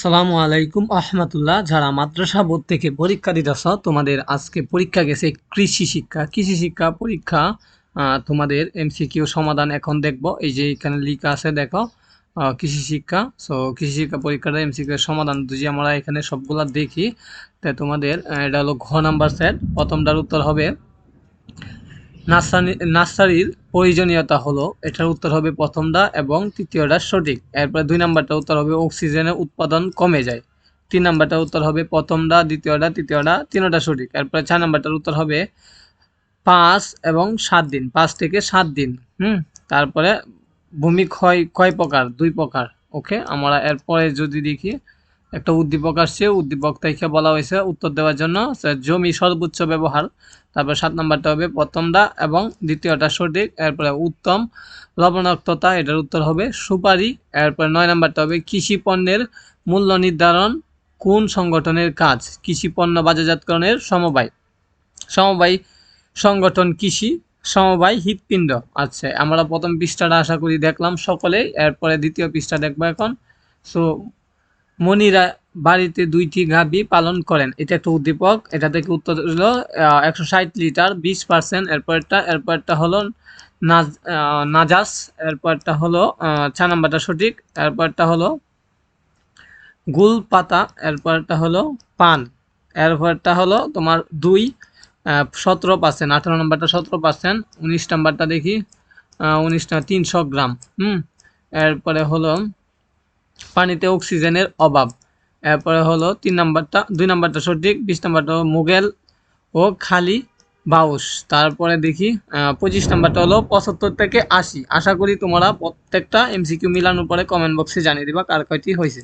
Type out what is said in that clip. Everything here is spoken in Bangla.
সালামু আলাইকুম আহমতুল্লাহ। যারা মাদ্রাসা বোর্ড থেকে পরীক্ষা দিতেছ, তোমাদের আজকে পরীক্ষা গেছে কৃষি শিক্ষা। কৃষি শিক্ষা পরীক্ষা তোমাদের এমসিকিউ সমাধান এখন দেখব। এই যে এখানে লিখা আছে, দেখো কৃষি শিক্ষা। সো কৃষি শিক্ষা পরীক্ষাটা, এমসিকিউ সমাধান যদি আমরা এখানে সবগুলা দেখি, তা তোমাদের এটা হলো ঘ নাম্বার সেট প্রথমটার উত্তর হবে নার্সারি নার্সারির প্রয়োজনীয়তা হলো, এটার উত্তর হবে প্রথমটা এবং তৃতীয়টা সঠিক। এরপরে দুই নাম্বারটা উত্তর হবে অক্সিজেনের উৎপাদন কমে যায়। তিন নাম্বারটা উত্তর হবে প্রথমটা, দ্বিতীয়টা, তৃতীয়টা, তিনটা সঠিক। এরপরে চার নাম্বারটার উত্তর হবে পাঁচ এবং সাত দিন, পাঁচ থেকে সাত দিন, হুম? তারপরে ভূমি ক্ষয় কয় প্রকার, দুই প্রকার, ওকে? আমরা এরপরে যদি দেখি একটা উদ্দীপক আসছে, উদ্দীপক থেকে বলা হয়েছে উত্তর দেওয়ার জন্য জমি সর্বোচ্চ ব্যবহার, তারপর সাত নম্বরটা হবে প্রথমটা এবং দ্বিতীয়টা সঠিক, এরপরে উত্তম, লবণাক্ততা, এটার উত্তর হবে সুপারি, এরপরে নয় নাম্বারটা হবে কৃষি পণ্যের মূল্য নির্ধারণ, কোন সংগঠনের কাজ? কৃষি পণ্য বাজারজাতকরণের সমবায়। সমবায় সংগঠন কৃষি, সমবায় হৃৎপিণ্ড। আচ্ছা আমরা প্রথম পৃষ্ঠাটা আশা করি দেখলাম সকলেই, এরপরে দ্বিতীয় পৃষ্ঠা দেখব এখন। সো মনিরা বাড়িতে দুইটি গাভী পালন করেন। এটা একটা উদ্দীপক। এটা থেকে উত্তর হলো একশো ষাট লিটার, বিশ পার্সেন্ট। এরপরটা এরপরটা হলো নাজ নাজাস। এরপরটা হলো চার নাম্বারটা সঠিক। এরপরটা হলো গুল পাতা। এরপরটা হলো পান। এরপরটা হলো তোমার দুই সতেরো পার্সেন্ট। আঠারো নাম্বারটা সতেরো পার্সেন্ট। উনিশ নাম্বারটা দেখি উনিশটা তিনশো গ্রাম। হুম? এরপরে হলো পানিতে অক্সিজেনের অভাব। এরপরে হলো তিন নাম্বারটা, দুই নাম্বারটা সঠিক, বিশ নাম্বারটা হলো মুগেল ও খালি বাউস। তারপরে দেখি পঁচিশ নাম্বারটা হলো পঁচাত্তর থেকে আশি। আশা করি তোমরা প্রত্যেকটা এমসিকিউ মিলানোর পরে কমেন্ট বক্সে জানিয়ে দিবা কার কয়টি হয়েছে।